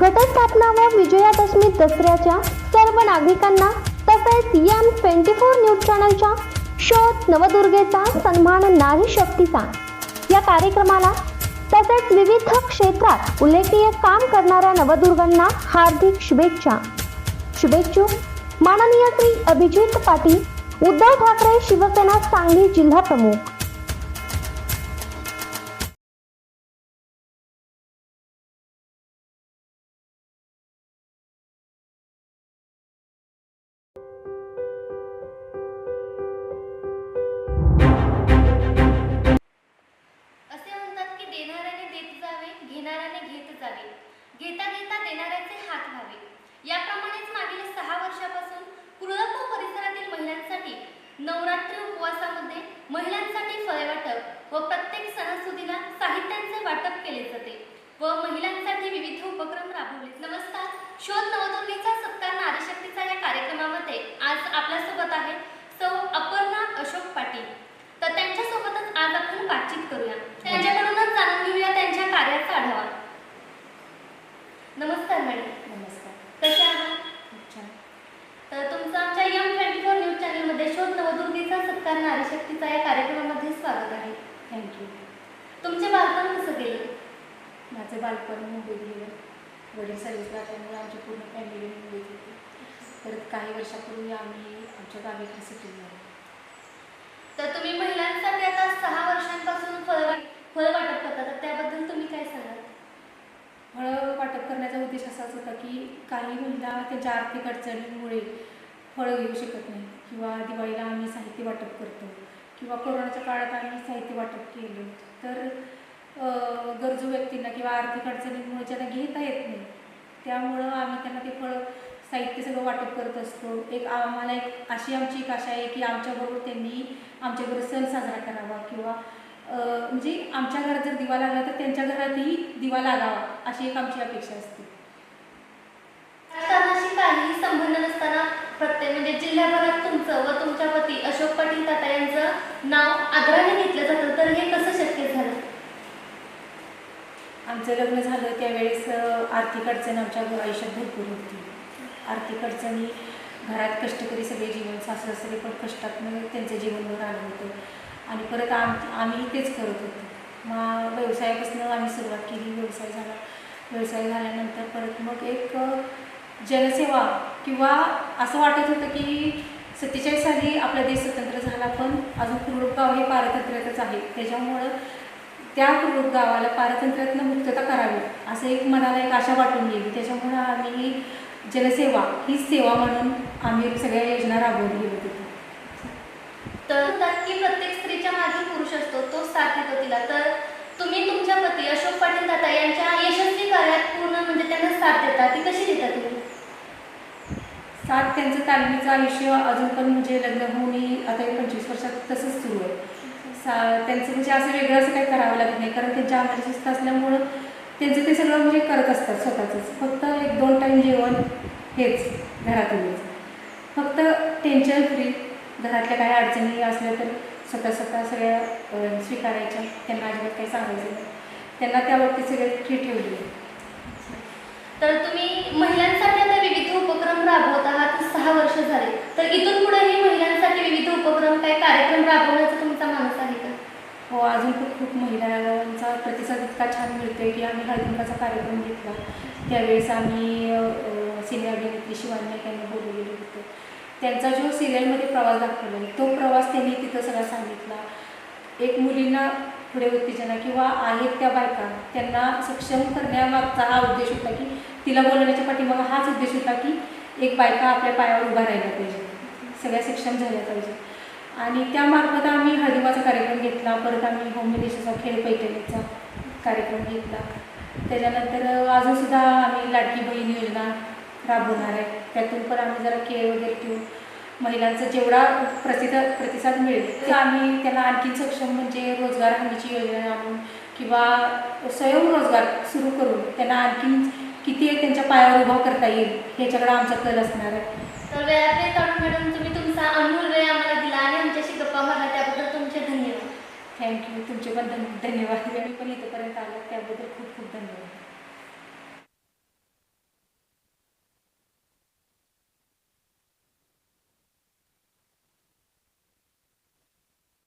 घटस्थापना व विजयादशमी दसऱ्याच्या सर्व नागरिकांना तसेच एम ट्वेंटी फोर न्यूज चॅनलच्या शोध नवदुर्गेचा सन्मान नारी शक्तीचा. या कार्यक्रमाला तसेच विविध क्षेत्रात उल्लेखनीय काम करणाऱ्या नवदुर्गांना हार्दिक शुभेच्छा. शुभेच्छुक माननीय श्री अभिजित पाटील उद्धव ठाकरे शिवसेना सांगली जिल्हा प्रमुख. व महिलांसाठी विविध उपक्रम राबवले. नमस्कार. शोध नवदुर्गेचा सत्कार नारीशक्तीचा या कार्यक्रमामध्ये आज आपल्यासोबत आहे सौ अपर्णा अशोक पाटील. तर त्यांच्यासोबतच आज आपण बातचीत करूया. त्यांच्याकडूनच जाणून घेऊया त्यांच्या कार्याचा आढावा. नमस्कार मॅडम. नमस्कार. कसे आहात? तर तुमचं आमच्या यम ट्वेंटी फोर न्यूज चॅनलमध्ये शोध नवदुर्गेचा सत्कार नारीशक्तीचा या कार्यक्रमामध्ये स्वागत आहे. थँक्यू. तुमचे बालपण कसं गेलं? माझं बालपण मुंबईत गेलं. वडील सर्व्हिसला असल्यामुळे आमची पूर्ण फॅमिली मुंबईत होती परत काही वर्षापूर्वी आम्ही आमच्या गावीकडे सेटल झालो तर तुम्ही महिलांसाठी आता सहा वर्षांपासून फळ फळ वाटप करता तर त्याबद्दल तुम्ही काय सांगाल? फळं वाटप करण्याचा उद्देश असाच होता की काही महिला त्यांच्या आर्थिक अडचणींमुळे फळं घेऊ शकत नाही किंवा दिवाळीला आम्ही साहित्य वाटप करतो किंवा कोरोनाच्या काळात आम्ही साहित्य वाटप केलं. तर गरजू व्यक्तींना किंवा आर्थिक अडचणींमुळे ज्यांना घेता येत नाही त्यामुळं आम्ही त्यांना ते फळ साहित्य सगळं वाटप करत असतो. एक आम्हाला एक अशी आमची एक आशा आहे की आमच्याबरोबर त्यांनी आमच्याबरोबर सण साजरा करावा किंवा म्हणजे आमच्या घरात जर दिवा लागला तर त्यांच्या घरातही दिवा लागावा अशी एक आमची अपेक्षा असते. काही संबंध नसताना प्रत्येक म्हणजे जिल्ह्याभरात तुमचं व तुमच्या पती अशोक पाटील ताता यांचं नाव आदराने घेतलं जातं तर हे कसं आमचं लग्न झालं त्यावेळेस आर्थिक अडचण आमच्या आयुष्यात भरपूर होती. आर्थिक अडचणी घरात कष्टकरी सगळे जीवन सासू सासरे पण कष्टात त्यांचं जीवनभर आलं होतं. आणि परत आम आम्ही तेच करत होतो. मग व्यवसायापासून आम्ही सुरुवात केली व्यवसाय झाला. व्यवसाय झाल्यानंतर परत मग एक जनसेवा किंवा असं वाटत होतं की सत्तेचाळीस साली आपला देश स्वतंत्र झाला पण अजून कुरुडगाव हे पारतंत्र्यातच आहे. त्याच्यामुळं त्या कुरुप गावाला पारतंत्र्यातनं मुक्तता करावी असं एक मनाला एक आशा वाटून गेली. त्याच्यामुळं आम्ही जनसेवा ही सेवा म्हणून आम्ही सगळ्या योजना राबवली तिथे. तर की प्रत्येक स्त्रीच्या मागे पुरुष असतो तो साथ देतो तिला. तर तुम्ही तुमच्या पती अशोक पाटील ताता यांच्या यशस्वी कार्यात पूर्ण म्हणजे त्यांना साथ देता ती कशी देता तुम्ही? सात त्यांचं तालमीचं आयुष्य अजून पण म्हणजे लग्न होऊन आता हे पंचवीस वर्षात तसंच सा त्यांचं म्हणजे असं वेगळं असं काही करावं लागत नाही. कारण त्यांच्या आम्हाला शिस्त असल्यामुळं त्यांचं ते सगळं म्हणजे करत असतात स्वतःचंच. फक्त एक दोन टाईम जेवण हेच घरातूनच. फक्त टेन्शन फ्री घरातल्या काही अडचणी असल्या तर स्वतः स्वतः सगळ्या स्वीकारायच्या. त्यांना अजिबात काही सांगायचं नाही. त्यांना त्या बाबतीत सगळे फ्री ठेवली आहे. तर तुम्ही महिलांसाठी आता विविध उपक्रम राबवत आहात. सहा वर्ष झाले. तर इथून पुढेही महिलांसाठी विविध उपक्रम काय कार्यक्रम राबवण्याचा तुमचा मानस आहे का हो अजून खूप खूप महिलांचा प्रतिसाद इतका छान मिळतोय की आम्ही हळदीकुंकाचा कार्यक्रम घेतला. त्यावेळेस आम्ही सिनियर अभिनेत्री शिवानी नाईक यांना होतो. त्यांचा जो सिरियलमध्ये प्रवास दाखवला आहे तो प्रवास त्यांनी तिथं सगळा सांगितला. एक मुलींना पुढे उत्तेजना किंवा आहेत त्या बायका त्यांना सक्षम करण्यामागचा हा उद्देश होता की तिला बोलवण्याच्या पाठीमागा हाच उद्देश होता की एक बायका आपल्या पायावर उभा राहिला पाहिजे. सगळ्या सक्षम झाल्या पाहिजे. आणि त्यामार्फत आम्ही हळदीवाचा कार्यक्रम घेतला. परत आम्ही होम खेळ पैठणीचा कार्यक्रम घेतला. त्याच्यानंतर अजूनसुद्धा आम्ही लाडकी बहीण योजना राबवणार आहे. त्यातून पण आम्ही जरा खेळ वगैरे ठेवून महिलांचा जेवढा प्रसिद्ध प्रतिसाद मिळेल तर आम्ही त्यांना आणखी सक्षम म्हणजे रोजगार हमीची योजना आणून किंवा स्वयंरोजगार सुरू करून त्यांना आणखीन किती त्यांच्या पायावर उभा करता येईल ह्याच्याकडे आमचा कल असणार आहे. तर वेळात तरुण मॅडम तुम्ही तुमचा अमूल्य वेळ आम्हाला दिला आणि आमच्याशी गप्पा मारला त्याबद्दल तुमचे धन्यवाद थँक्यू. तुमचे पण धन्यवाद. मी पण इथंपर्यंत आलात त्याबद्दल खूप खूप धन्यवाद.